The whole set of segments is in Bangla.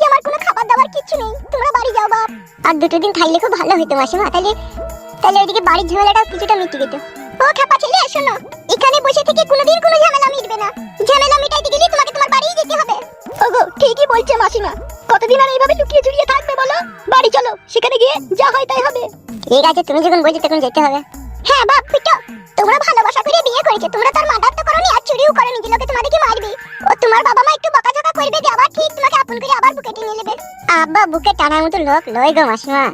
যে আমার কোনো খাবার দাবার কিচ্ছু নেই? তোমরা বাড়ি যাও, বাপ। আর দুটো দিন থাকলে খুব ভালো হতো মাসিমা। তাহলে তাহলে ওইদিকে বাড়ির ঝামেলাটাও কিছুটা মিটে যেত। ও খাপা ছেলে, শোনো। এখানে বসে থেকে কোনোদিন কোনো ঝামেলা মিটবে না। ঝামেলা মিটাইতে গেলে তোমাকে তোমার বাড়িই যেতে হবে। ওগো, ঠিকই বলছে, মাসিমা। কতদিন আর এইভাবে লুকিয়ে চুরিয়ে থাকবে বলো? বাড়ি চলো, সেখানে গিয়ে যা হয় তাই হবে। ঠিক আছে, তুমি যখন বলছো তখন যেতে হবে। হ্যাঁ বাপ পিটো তোমরা ভালোবাসা করে বিয়ে করেছ। তোমরা তার মার্ডার তো করনি, আর চুরিও করনি। যে লোকে তোমাদেরকে মারবে? ও তোমার বাবা মা একটু বকাঝকা করবে যে আবার ঠিক, তোমাকে আপন করে আবার বুকে টেনে নেবে। আব্বা, বুকে টানার মতো লোক লয় গো মাসিমা।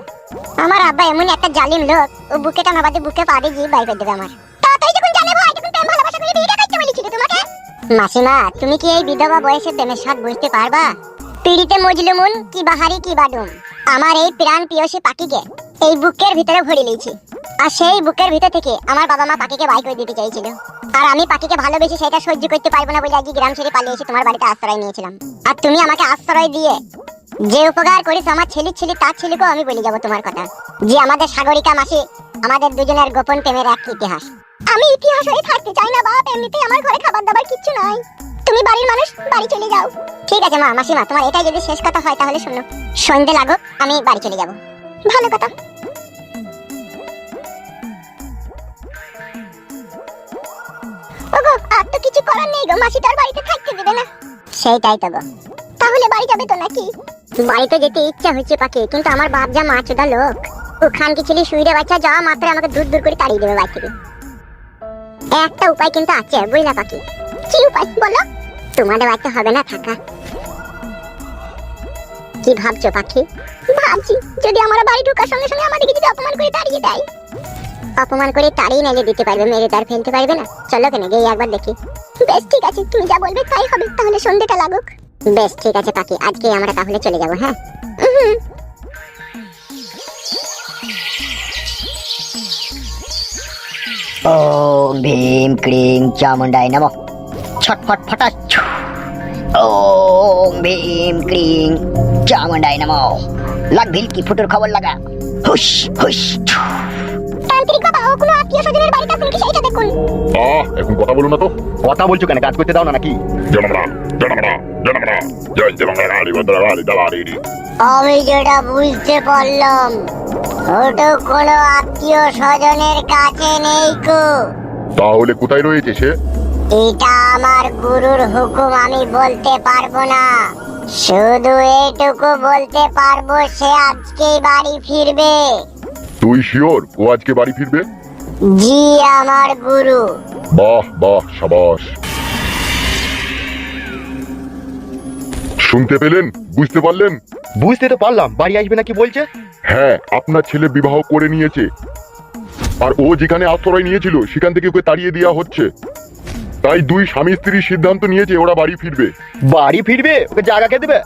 আমার আব্বা এমন একটা জালিম লোক। ও বুকে টানা বাদে বুকে পা দিয়ে বাইর করে দেবে আমার। তাড়াতাড়ি যখন জানে ভাই যখন প্রেম, ভালোবাসা করে বিয়েটা করতে বলেছিল তোমাকে। মাসিমা, তুমি কি এই বিধবা বয়সে প্রেমের স্বাদ বুঝতে পারবা? পিড়িতে মজলুমুন কি বাহারি, কি বাডুম আমার এই প্রাণ পিয়সী পাখিকে এই বুকের ভিতরে ভরে লিয়েছি আর সেই বুকের ভিতর থেকে আমার বাবা মা পাখিকে বাই করে দিতে চাইছিল। আর আমি পাখিকে ভালোবেসে সেটা সহ্য করতে পারব না বলে আজকে গ্রাম ছেড়ে পালিয়ে এসে তোমার বাড়িতে আশ্রয় নিয়েছিলাম। আর তুমি আমাকে আশ্রয় দিয়ে যে উপকার করিস আমার ছেলে ছেলে, তার ছেলেকেও আমি বলে যাব তোমার কথা। যে আমাদের সাগরিকা মাসি আমাদের দুজনের গোপন প্রেমের এক ইতিহাস। আমি ইতিহাস হয়ে থাকতে চাই না বাপ, এমনিতেই আমার ঘরে খাবার দাবার কিচ্ছু নাই। তুমি বাড়ির মানুষ, বাড়ি চলে যাও। ঠিক আছে মা, মাসিমা, তোমার এটাই যদি শেষ কথা হয় তাহলে শুনো। সন্ধে লাগুক, আমি বাড়ি চলে যাব। ভালো কথা। ওগো আর তো কিছু করার নেই গো মাসি তার বাড়িতে থাকতে দেবে না। সেইটাই তো গো। তাহলে বাড়ি যাবে তো নাকি? বাড়িতে যেতে ইচ্ছা হচ্ছে পাখি কিন্তু আমার বাপ যা মা চোদা লোক ছেলে শুইরে বাচ্চা যাওয়া মাত্র আমাকে দূর দূর করে তাড়িয়ে দেবে বাড়ি থেকে। একটা উপায় কিন্তু আছে বুঝলা পাখি? কি উপায়? বলো। তোমাদের বাড়িতে হবে না থাকা। কি ভাবছ পাখি? ভাবছি যদি আমার বাড়ি ঢোকার সঙ্গে সঙ্গে আমাদেরকে অপমান করে তাড়িয়ে নাইলে দিতে পারবে, মেরে তার ফেলতে পারবে না। চলো কেন, গিয়ে একবার দেখি। বেশ, ঠিক আছে, তুমি যা বলবে তাই হবে, তাহলে সন্ধ্যেটা লাগুক। বেশ, ঠিক আছে, পাখি, আজকে আমরা তাহলে চলে যাব হ্যাঁ। ওম ভীম ক্রিং চামুন্ডাই নম। ছটফট ফটাচ্ছ ওম ভীম ক্রিং চামুন্ডাই নম। লাগ ভিলকি, ফুটোর খবর লাগা। হুস হুস তান্ত্রিক বাবা ও কোনো আত্মীয় স্বজনের বাড়িতে আপনি কি সেইটা দেখুন? আহ এখন কথা বলো না তো। কথা বলছো কেন? কাজ করতে দাও না নাকি? জনমরা জনমরা জনমরা জয় জনমরা রানী বদরা রানী দালারি আমি যেটা বুঝতে পারলাম ওটা কোনো আত্মীয় স্বজনের কাছে নেই কো। তাহলে কোথায় রয়েছে সে? এটা আমার গুরুর হুকুম আমি বলতে পারব না। শুধু এটুকু বলতে পারব সে আজকেই বাড়ি ফিরবে। তুই শিওর? ও আজকে বাড়ি ফিরবে? জি আমার গুরু। বাহ বাহ সাবাস। শুনতে পেলেন? বুঝতে পারলেন? বুঝতে তো পারলাম। বাড়ি আসবে নাকি বলছে? হ্যাঁ আপনার ছেলে বিবাহ করে নিয়েছে। আর ও যেখানে আশ্রয় নিয়েছিল সেখান থেকে ওকে তাড়িয়ে দেওয়া হচ্ছে। তাই দুই স্বামী স্ত্রীর সিদ্ধান্ত নিয়েছে ওরা বাড়ি ফিরবে। বাড়ি ফিরবে? ওকে জায়গা কে দেবে?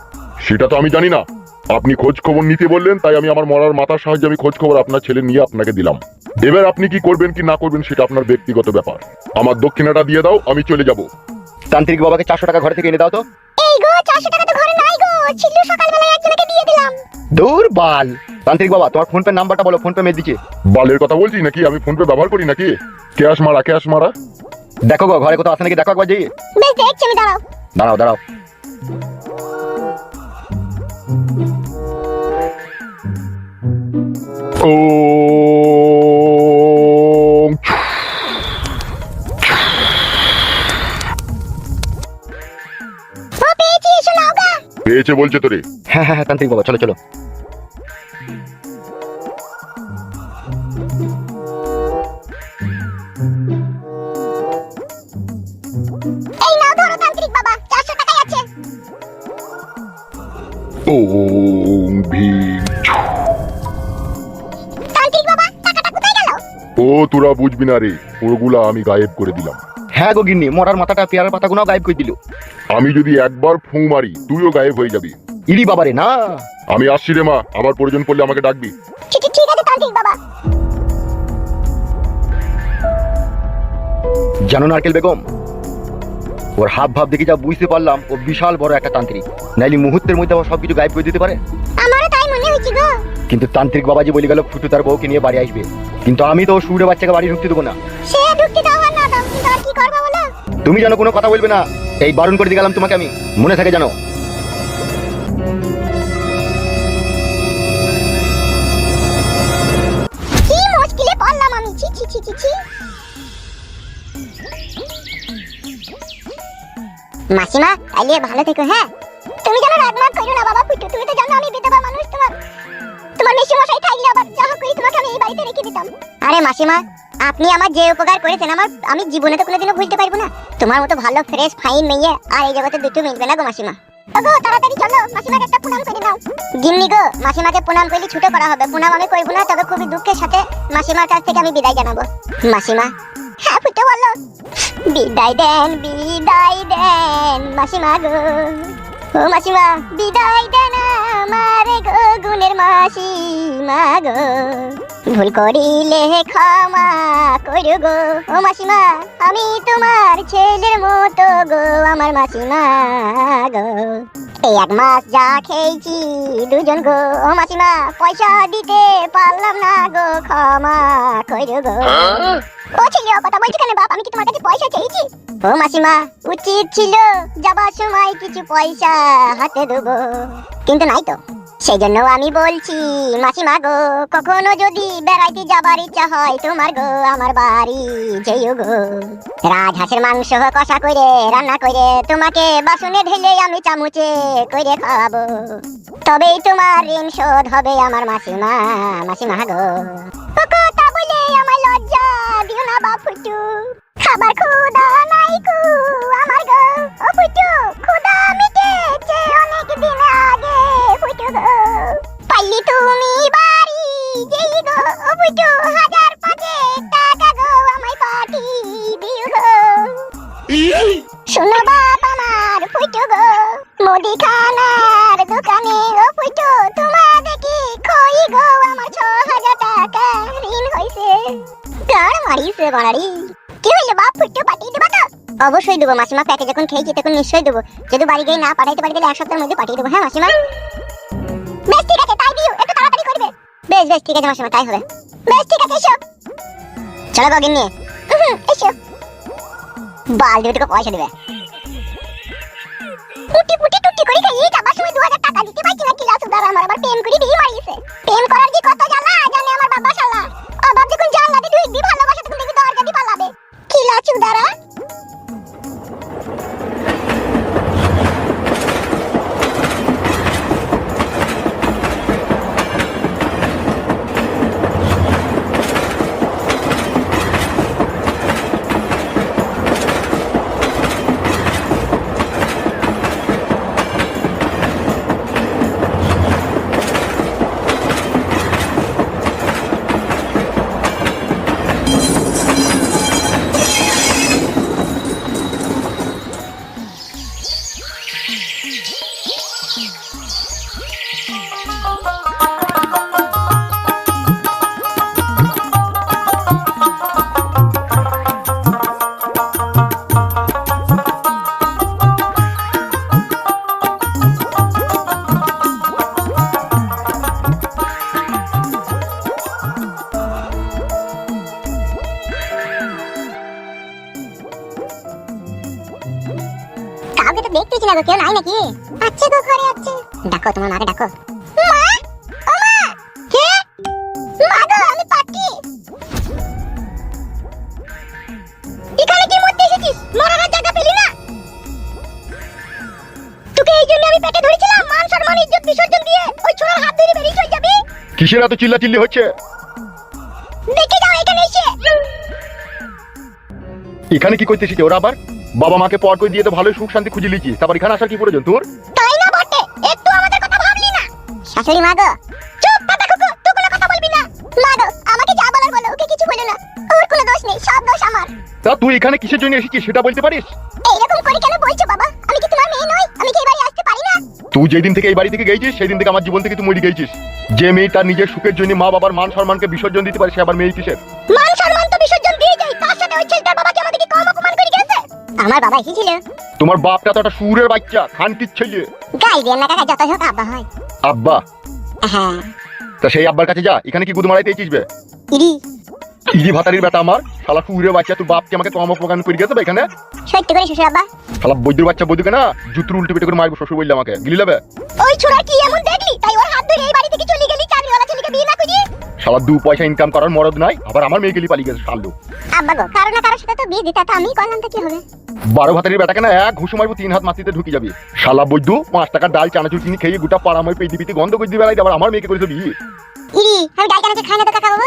সেটা তো আমি জানি না। আপনি খোঁজ খবর নিতে বললেন তাই আমি আমার মরার মাথার সাহায্যে আমি খোঁজ খবর আপনার ছেলে নিয়ে আপনাকে দিলাম। এবার আপনি কি করবেন কি না করবেন সেটা আপনার ব্যক্তিগত ব্যাপার। আমার দক্ষিণাটা দিয়ে দাও আমি চলে যাব। তান্ত্রিক বাবাকে চারশো টাকা ঘরে থেকে এনে দাও তো। এই গো চারশো টাকা তো ঘরে নাই গো ছিল সকালবেলায় একজনকে দিয়ে দিলাম। দূর বাল। তান্ত্রিক বাবা তোমার ফোন পে নাম্বারটা বলো ফোন পে মেয়ে দিচ্ছে বালের কথা বলছি নাকি? আমি ফোন পে ব্যবহার করি নাকি? ক্যাশ মারা ক্যাশ মারা। দেখো গো ঘরে কোথাও আসে নাকি? দেখো একবার যেয়ে। বেশ দেখছি আমি দাঁড়াও। দাঁড়াও দাঁড়াও। গা। পেয়েছে বলছে তোরে। হ্যাঁ হ্যাঁ হ্যাঁ তান্ত্রিক বাবা চলো চলো। তোরা বুঝবি না রে ওগুলা আমি গায়েব করে দিলাম। হ্যাঁ গো গিন্নি মরার মাথাটা পেয়ারার পাতাগুলো গায়েব করে দিল। আমি যদি একবার ফুঁ মারি তুইও গায়েব হয়ে যাবি। ইরি বাবারে না। আমি আসছি রে মা আবার প্রয়োজন পড়লে আমাকে ডাকবি। ঠিক ঠিক আছে তান্ত্রিক বাবা। জানো নারকেল বেগম ওর হাব ভাব দেখে যা বুঝতে পারলাম ও বিশাল বড় একটা তান্ত্রিক। নাইলে মুহূর্তের মধ্যে ও সবকিছু গায়েব করে দিতে পারে? আমারও তাই মনে হচ্ছে গো। কিন্তু তান্ত্রিক বাবাজি বলে গেল ফুটু তার বউকে নিয়ে বাড়ি আসবে। কিন্তু আমি তো সুরে বাচ্চাকে বাড়ি ঢুকতে দেবো না। সে ঢুকতে দাও আর না কি করব বলো? তুমি যেন কোনো কথা বলবে না এই বারণ করে দিয়ে গেলাম তোমাকে আমি। মনে থাকে জানো কি মুশকিলে পড়লাম আমি ছি ছি ছি ছি ছি। মাসিমা তাইলে ভালো থেকো হ্যাঁ? তুমি যেন রাগ মাগ করো না বাবা ফুটু তুমি তো জানো আমি বিধবা। তোমার মেশিমশাই থাকলে আবার যা করি তোমাকে আমি এই বাড়িতে রেখে দিতাম। আরে মাসিমা আপনি আমার যে উপকার করেছেন আমার আমি জীবনে তো কোনোদিনও ভুলতে পারব না। তোমার মতো ভালো ফ্রেশ ফাইন মেয়ে আর এই জগতে দুটো মিলবে না গো মাসিমা। ওগো তাড়াতাড়ি চলো মাসিমাকে একটা প্রণাম করে নাও। গিন্নি গো মাসিমাকে প্রণাম করলে ছুটো করা হবে। প্রণাম আমি করব না তবে খুবই দুঃখের সাথে মাসিমার কাছ থেকে আমি বিদায় জানাব। মাসিমা। হ্যাঁ ফুটে বলো। বিদায় দেন বিদায় দেন মাসিমা গো। ও মাসিমা। বিদায় দেন আমার গো গুণের মাসিমা গো। ভুল করিলে ক্ষমা করু গো। ও মাসিমা, আমি তোমার ছেলের মতো গো, আমার মাসিমা গো। এই এক মাস যা খেয়েছি দুজন গো ও মাসিমা পয়সা দিতে পারলাম না গো ক্ষমা কইরো গো। ও ছেলে কথা বলছি কেন বাপ? আমি কি তোমার কাছে পয়সা চেয়েছি? ও মাসিমা উচিত ছিল যাবার সময় কিছু পয়সা হাতে দেবো। কিন্তু নাই তো। সেই জন্য আমি বলছি মাসিমা গো, কখনো যদি বেড়াইতে যাবার ইচ্ছা হয় তোমার গো, আমার বাড়ি যেও গো। রাজহাঁসের মাংস, কষা করে রান্না করে তোমাকে বাসনে ঢেলে আমি চামচে করে খাওয়াবো। তবেই তোমার ঋণ শোধ হবে আমার মাসিমা মাসিমা গো। কথা বলে আমার লজ্জা দিও না বাপুটু খাবার খুদা নাই কু আমার গো। গো হাজার পাঁচে টাকা গো আমায় পাঠি দিও গো। শোনো বাপ আমার ফুটু গো মুদিখানার দোকানে ও ফুটু তোমার দেখি খই গো আমার ছ হাজার টাকা ঋণ হইছে। গাড় মারিছে বাড়ারি? কি হইল বাপ ফুটু পাঠিয়ে দেবা তো? অবশ্যই দেবো মাসিমা প্যাকে যখন খেয়েছি তখন নিশ্চয়ই দেবো। যদি বাড়ি গিয়ে না পাঠাইতে পারি তাহলে এক সপ্তাহের মধ্যে পাঠিয়ে দেবো হ্যাঁ মাসিমা? বেশ ঠিক আছে তাই দিও একটু তাড়াতাড়ি করবে। বেশ বেশ ঠিক আছে মাসিমা তাই হবে। চলো গগিন নিয়ে এসো। বাল দুটোকে পয়সা দেবে। টুটি ফুটি টুটি করে খাইয়ে যাবার সময় দু হাজার টাকা দিতে পারছি না কিলা সুদার আমার আবার প্রেম করে, বিয়ে মারিয়েছে প্রেম করার যে কত জ্বালা, জানে আমার বাবা শালা। অভাব যখন জানলাতে ঢুকবি ভালোবাসা তখন দেখবি দরজা দিয়ে পালাবে। কিলা চুদারা আছে গো ঘরে আছে। ডাকো তোমার মাকে ডাকো। মা? ও মা! কে? মা গো আমি পাটি এখানে কি মরতে এসেছিস? মরার জায়গা পেলি না? তোকে এই জন্য আমি পেটে ধরেছিলাম মান সম্মান ইজ্জত বিসর্জন দিয়ে। ওই ছোড়ার হাত ধরে বেরিয়ে চলে যাবি। কিসের এত চিল্লা চিল্লি হচ্ছে? দেখে যাও এখানে এসে। এখানে কি করতে এসেছে ওরা আবার? বাবা মাকে পর করে দিয়ে তো ভালোই সুখ শান্তি খুঁজে লিখি তারপর এখানে আসার কি প্রয়োজন তোর? তাই না বটে? একটু আমাদের কথা ভাবলি না। শাশুড়ি মা গো চুপ পাতা কুকু তুই কোনো কথা বলবি না। মা গো আমাকে যা বলার বলো ওকে কিছু বলো না। ওর কোনো দোষ নেই সব দোষ আমার। তা তুই এখানে কিসের জন্য এসেছিস সেটা বলতে পারিস? এইরকম করে কেন বলছো বাবা? আমি কি তোমার মেয়ে নই? আমি কি এই বাড়ি আসতে পারি না? তুই যেদিন থেকে এই বাড়ি থেকে গেছিস সেই দিন থেকে আমার জীবন থেকে তুই মরে গেছিস। যে মেয়ে তার নিজের সুখের জন্য মা বাবার মান সম্মানকে বিসর্জন দিতে পারে সে আবার মেয়ে কিসের মান সম্মান তো বিসর্জন দিয়ে যাই তার সাথে ওই ছেলেটার আমার বাবা এসেছিল। তোমার বাপটা তো একটা সুরের বাচ্চা খানকির ছেলে। গাই দিয়ে না কাকা যত হোক আব্বা হয়। আব্বা? হ্যাঁ। তা সেই আব্বার কাছে যা এখানে কি গুদ মারাইতে এসেছিস বে? ইরি। ইজি ভাতারির বেটা আমার। শালা সুরের বাচ্চা তোর বাপকে আমাকে তো আমাকে প্রোগ্রাম করে গেছে এখানে? সত্যি করে শ্বশুর আব্বা। শালা বৈদ্যুর বাচ্চা বৈদ্যুকে না জুতুর উল্টে পেটে করে মারবো শ্বশুর বললে আমাকে। গিলি যাবে ওই ছোড়া কি এমন দেখলি দু পয়সা ইনকাম করার মরদ নাই আবার আমার মেয়ে গেলি পালিয়ে গেছে আব্বা গো কারও না কারোর সাথে তো বিয়ে দিতে তো আমি করলাম তো কি হবে? বারো বেটাকে না এক ঘুষু মারবো তিন হাত মাটিতে ঢুকে যাবি। শালা বৈদ্যু পাঁচ টাকার ডাল চানাচুর কিনে খেয়ে গোটা পাড়া মই পেটি পিটি গন্ধ করে দিবে আবার আমার মেয়েকে করেছে বিয়ে। ইরি আমি ডাল কানাকে খাই না তো কাকা বাবু?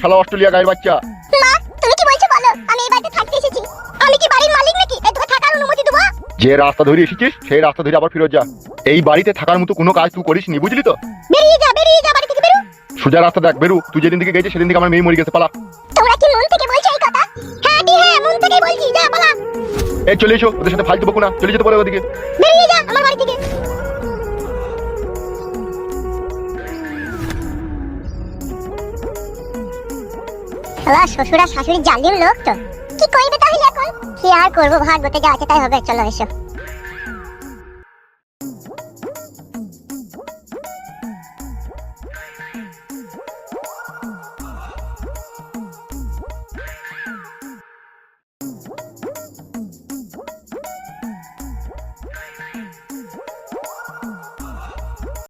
শালা অস্ট্রেলিয়া গায়ের বাচ্চা। মা তুমি কি বলছো বলো? আমি এই বাড়িতে থাকতে এসেছি। আমি কি বাড়ির মালিক নাকি? তোকে থাকার অনুমতি দেবো? যে রাস্তা ধরে এসেছিস সেই রাস্তা ধরে আবার ফিরত যা। এই বাড়িতে থাকার মতো কোনো কাজ তুই করিস নি বুঝলি তো? বেরিয়ে যা বেরিয়ে যা বাড়ি সোজা রাস্তা দেখ বেরু। তুই যেদিন থেকে গেছিস সেদিন থেকে আমার মেয়ে মরে গেছে পালা। তোমরা কি মন থেকে বলছো এই কথা? হ্যাঁ দি হ্যাঁ মন থেকে বলছি যা বলা এই চলে এসো ওদের সাথে ফালতু বকু না। চলে যেতে পারে ওদিকে। বেরিয়ে যা আমার বাড়ি থেকে। শালা শ্বশুর আর শাশুড়ি জালিম লোক তো। কি করবে তাহলে এখন? কি আর করব? ভাগ্যতে যা আছে তাই হবে চলো এসো।